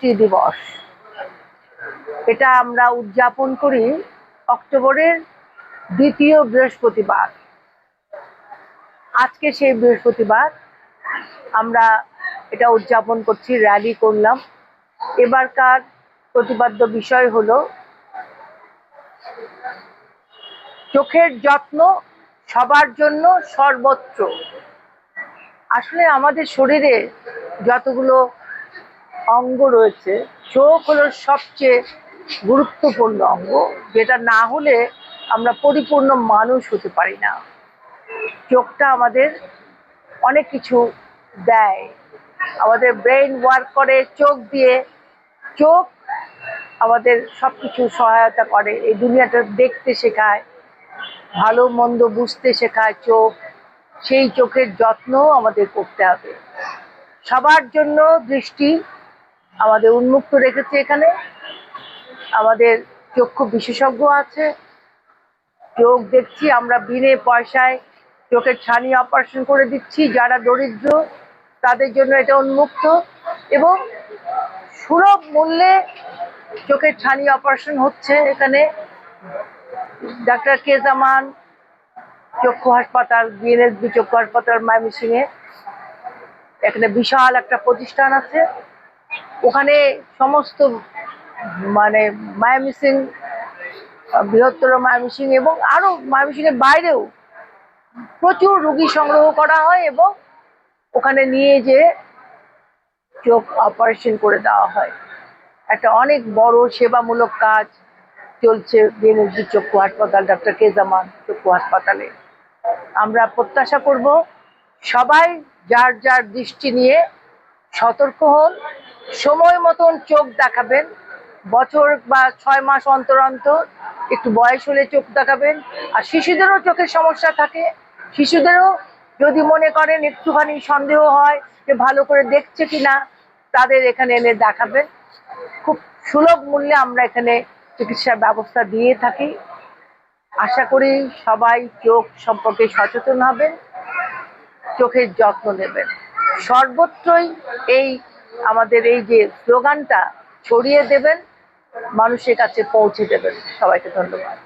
দৃষ্টি দিবস। এটা আমরা উদযাপন করি অক্টোবরের দ্বিতীয় বৃহস্পতিবার। আজকে সেই বৃহস্পতিবার আমরা এটা উদযাপন করছি র্যালি করলাম। এবারকার প্রতিপাদ্য বিষয় হলো চোখের যত্ন সবার জন্য সর্বত্র। আসলে আমাদের শরীরে যতগুলো অঙ্গ রয়েছে। চোখ হলো সবচেয়ে গুরুত্বপূর্ণ অঙ্গ, যেটা না হলে আমরা পরিপূর্ণ মানুষ হতে পারি না। চোখটা আমাদের অনেক কিছু দেয়। আমাদের ব্রেন ওয়ার্ক করে, চোখ দিয়ে চোখ আমাদের সব কিছু সহায়তা করে। এই দুনিয়াটা দেখতে শেখায়, ভালো মন্দ বুঝতে শেখায় চোখ। সেই চোখের যত্ন আমাদের করতে হবে। সবার জন্য দৃষ্টি আমাদের উন্মুক্ত রেখেছে এখানে। আমাদের চক্ষু বিশেষজ্ঞ আছে। চোখ দেখছি আমরা বিনে পয়সায় চোখের ছানি অপারেশন করে দিচ্ছি, যারা দরিদ্র, তাদের জন্য এটা উন্মুক্ত। এবং সুলভ মূল্যে চোখের ছানি অপারেশন হচ্ছে এখানে। ডাক্তার কে জামান, চক্ষু হাসপাতাল, বিএনএসবি চক্ষু হাসপাতাল, ময়মনসিংহে। এখানে বিশাল একটা প্রতিষ্ঠান আছে। ওখানে সমস্ত মানে মায়ামিসিং বৃহত্তর মায়ামিসিং এবং আরও মায়ামিসিংয়ের বাইরেও প্রচুর রুগী সংগ্রহ করা হয় এবং ওখানে নিয়ে যে চোখ অপারেশন করে দেওয়া হয়। একটা অনেক বড় সেবামূলক কাজ চলছে বিএনএসবি চক্ষু হাসপাতাল, ডাক্তার কেজামান চক্ষু হাসপাতালে। আমরা প্রত্যাশা করব সবাই যার যার দৃষ্টি নিয়ে সতর্ক হন, সময় মতন চোখ দেখাবেন, বছর বা ছয় মাস অন্তর অন্তর, একটু বয়স হলে চোখ দেখাবেন, আর শিশুদেরও চোখের সমস্যা থাকে, শিশুদেরও যদি মনে করেন একটুখানি সন্দেহ হয় যে ভালো করে দেখছে কিনা, তাদের এখানে এনে দেখাবেন। খুব সুলভ মূল্যে আমরা এখানে চিকিৎসার ব্যবস্থা দিয়ে থাকি। আশা করি সবাই চোখ সম্পর্কে সচেতন হবেন, চোখের যত্ন নেবেন। সর্বত্রই এই আমাদের এই যে স্লোগানটা ছড়িয়ে দেবেন মানুষের কাছে পৌঁছে দেবেন। সবাইকে ধন্যবাদ।